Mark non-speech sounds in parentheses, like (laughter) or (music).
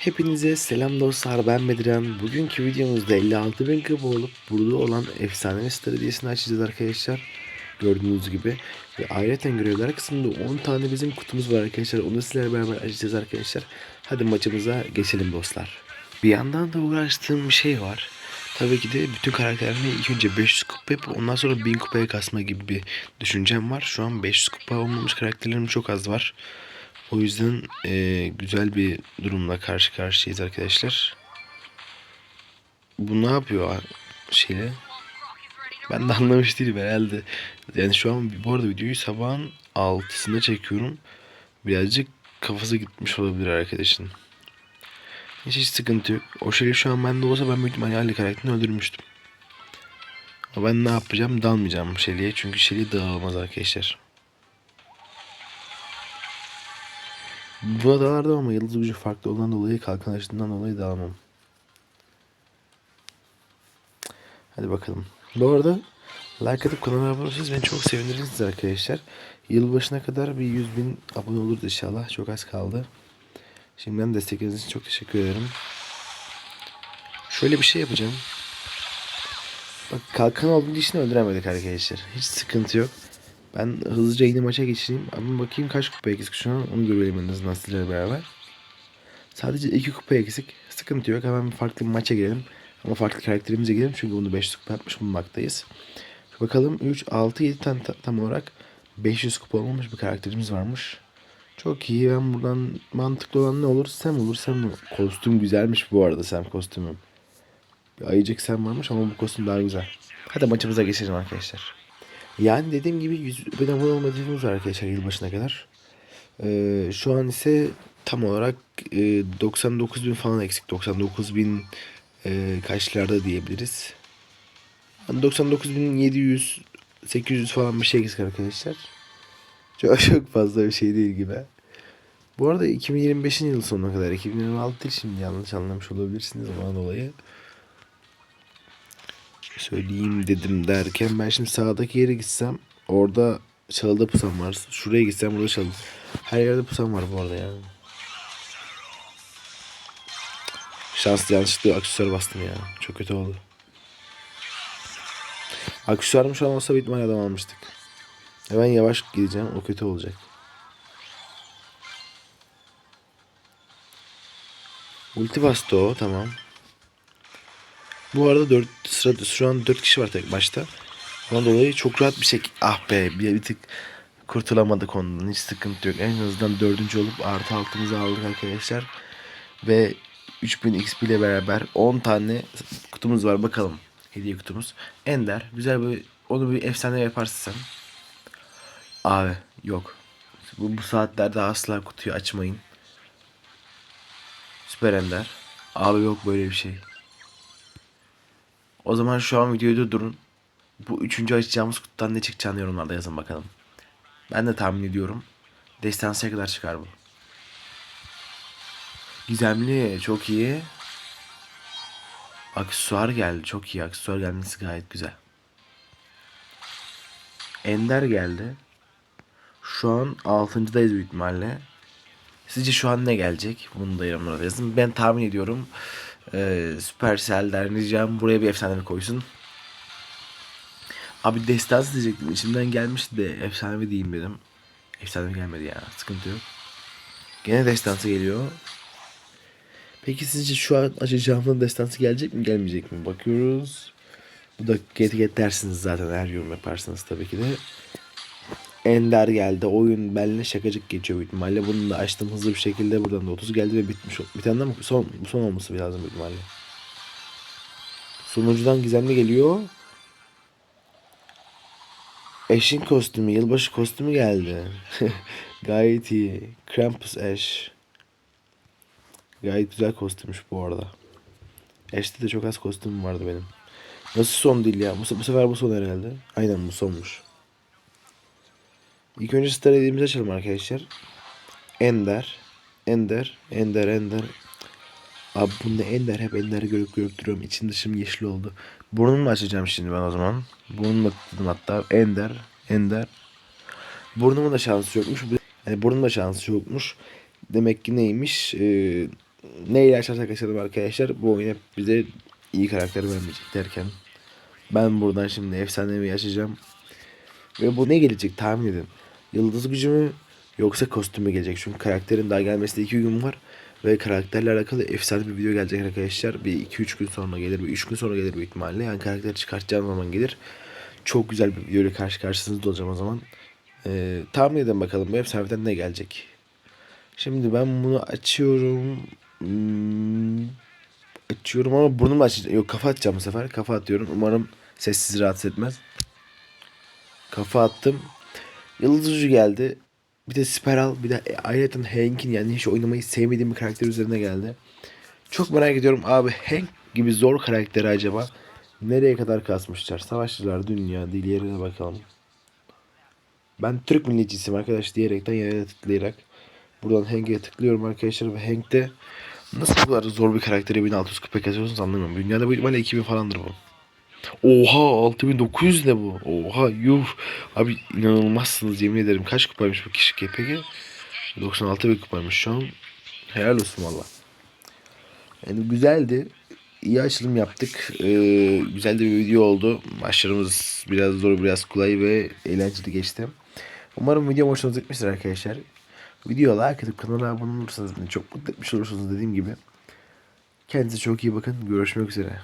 Hepinize selam dostlar ben Mediren. Bugünkü videomuzda 56 bin kupa olup burada olan efsanevi star hediyesini açacağız arkadaşlar. Gördüğünüz gibi. Ve ayrıca görevler kısmında 10 tane bizim kutumuz var arkadaşlar. Onu sizlerle beraber açacağız arkadaşlar. Hadi maçımıza geçelim dostlar. Bir yandan da uğraştığım bir şey var. Tabii ki de bütün karakterlerini ilk önce 500 kupa yapıp ondan sonra 1000 kupaya kasma gibi bir düşüncem var. Şu an 500 kupa olmamış karakterlerim çok az var. O yüzden eee, güzel bir durumla karşı karşıyayız arkadaşlar. Bu ne yapıyor şeyle? Ben de anlamış değilim herhalde. Yani şu an bu arada videoyu sabahın 6'sında çekiyorum. Birazcık kafası gitmiş olabilir arkadaşın. Hiç, hiç sıkıntı yok. O şey şu an bende olsa ben büyük ihtimalle Ali karakterini öldürmüştüm. Ama ben ne yapacağım? Dalmayacağım Shelly'e. Çünkü Shelly dağılmaz arkadaşlar. Buna dalardım ama yıldız gücü farklı olan dolayı kalkan açtığından dolayı dalamam. Hadi bakalım. Bu arada like atıp kanala abone olursanız beni çok sevinirsiniz arkadaşlar. Yılbaşına kadar bir 100 bin abone oluruz inşallah. Çok az kaldı. Şimdiden destekleriniz için çok teşekkür ederim. Şöyle bir şey yapacağım. Bak kalkan olduğu için öldüremedik arkadaşlar. Hiç sıkıntı yok. Ben hızlıca yeni maça geçeyim. Ama bakayım kaç kupa eksik şu an. Onu görelim en azından sizlerle beraber. Sadece iki kupa eksik. Sıkıntı yok. Hemen farklı bir maça girelim. Ama farklı karakterimize girelim. Çünkü bunu 500 kupa yapmış bulunmaktayız. Bakalım 3, 6, 7 tane ta- tam olarak 500 kupa olmamış bir karakterimiz varmış. Çok iyi. Ben buradan mantıklı olan ne olur? Sam olur. Sam kostüm güzelmiş bu arada Sam kostümü. Bir ayıcık Sam varmış ama bu kostüm daha güzel. Hadi maçımıza geçelim arkadaşlar. Yani dediğim gibi 100 bin abone olmadığımız var arkadaşlar yılbaşına kadar. Ee, şu an ise tam olarak e, 99 bin falan eksik. 99 bin e, kaçlarda diyebiliriz. Yani 99 bin 700 800 falan bir şey eksik arkadaşlar. Çok, çok fazla bir şey değil gibi. Bu arada 2025'in yıl sonuna kadar 2026 değil şimdi yanlış anlamış olabilirsiniz ondan dolayı söyleyeyim dedim derken ben şimdi sağdaki yere gitsem orada çalıda pusam var. Şuraya gitsem burada çalı. Her yerde pusam var bu arada yani. Şanslı yanlışlıkla aksesuar bastım ya. Çok kötü oldu. Aksesuarım şu an olsa bir adam almıştık. E ben yavaş gideceğim. O kötü olacak. Ulti bastı o. Tamam. Bu arada 4 sırada şu an 4 kişi var tek başta. Ondan dolayı çok rahat bir şekilde ah be bir, bir tık kurtulamadık ondan hiç sıkıntı yok. En azından dördüncü olup artı altımızı aldık arkadaşlar. Ve 3000 XP ile beraber 10 tane kutumuz var bakalım. Hediye kutumuz. Ender güzel bir onu bir efsane yaparsın sen. Abi yok. Bu, bu saatlerde asla kutuyu açmayın. Süper Ender. Abi yok böyle bir şey. O zaman şu an videoyu durdurun. Bu üçüncü açacağımız kutudan ne çıkacağını yorumlarda yazın bakalım. Ben de tahmin ediyorum. Destansıya kadar çıkar bu. Gizemli çok iyi. Aksesuar geldi çok iyi. Aksesuar gelmesi gayet güzel. Ender geldi. Şu an 6.dayız büyük ihtimalle. Sizce şu an ne gelecek? Bunu da yorumlara yazın. Ben tahmin ediyorum. Ee, Supercell'den ricam buraya bir efsanevi koysun. Abi destansı diyecektim. İçimden gelmişti de efsanevi diyeyim dedim. Efsanevi gelmedi ya. Sıkıntı yok. Gene destansı geliyor. Peki sizce şu an açacağımın destansı gelecek mi gelmeyecek mi? Bakıyoruz. Bu da get get dersiniz zaten her yorum yaparsanız tabii ki de. Ender geldi. Oyun benimle şakacık geçiyor büyük ihtimalle. Bunu da açtım hızlı bir şekilde. Buradan da 30 geldi ve bitmiş. Bir tane daha? Son, son olması lazım büyük ihtimalle. Sunucudan gizemli geliyor. Eşin kostümü, yılbaşı kostümü geldi. (laughs) Gayet iyi. Krampus Ash. Gayet güzel kostümmüş bu arada. Ash'te de çok az kostüm vardı benim. Nasıl son değil ya? Bu, bu sefer bu son herhalde. Aynen bu sonmuş. İlk önce star açalım arkadaşlar. Ender. Ender. Ender. Ender. Abi bunda Ender hep Ender'i görüp görüp duruyorum. İçim dışım yeşil oldu. Burnumu açacağım şimdi ben o zaman. Burnumu dedim hatta. Ender. Ender. Burnumun da şansı yokmuş. Yani burnum da şansı yokmuş. Demek ki neymiş? Ee, neyle açarsak açalım arkadaşlar bu oyun hep bize iyi karakter vermeyecek derken ben buradan şimdi efsanevi açacağım. Ve bu ne gelecek tahmin edin. Yıldız gücü mü yoksa kostümü gelecek. Çünkü karakterin daha gelmesine 2 gün var. Ve karakterle alakalı efsane bir video gelecek arkadaşlar. Bir 2-3 gün sonra gelir, bir 3 gün sonra gelir büyük ihtimalle. Yani karakteri çıkartacağım zaman gelir. Çok güzel bir video ile karşı karşınızda olacağım o zaman. Ee, tahmin edin bakalım bu efsaneden ne gelecek. Şimdi ben bunu açıyorum. Hmm, açıyorum ama burnumu açacağım. Yok kafa atacağım bu sefer. Kafa atıyorum. Umarım sessiz rahatsız etmez. Kafa attım. Yıldız ucu geldi. Bir de Spiral bir de ayrıca Hank'in yani hiç oynamayı sevmediğim bir karakter üzerine geldi. Çok merak ediyorum abi Hank gibi zor karakteri acaba nereye kadar kasmışlar? Savaşçılar dünya dil yerine bakalım. Ben Türk milliyetçisiyim arkadaş diyerekten yere tıklayarak buradan Hank'e tıklıyorum arkadaşlar ve Hank'te nasıl bu kadar zor bir karakteri 1600 kupa kasıyorsunuz anlamıyorum. Dünyada bu ihtimalle 2000 falandır bu. Oha 6900 ne bu? Oha yuh. Abi inanılmazsınız yemin ederim. Kaç kupaymış bu kişi KPG? 96 bir kupaymış şu an. Helal olsun valla. Yani güzeldi. İyi açılım yaptık. Ee, güzel de bir video oldu. Maçlarımız biraz zor, biraz kolay ve eğlenceli geçti. Umarım video hoşunuza gitmiştir arkadaşlar. Videoya like atıp kanala abone olursanız beni çok mutlu etmiş olursunuz dediğim gibi. Kendinize çok iyi bakın. Görüşmek üzere.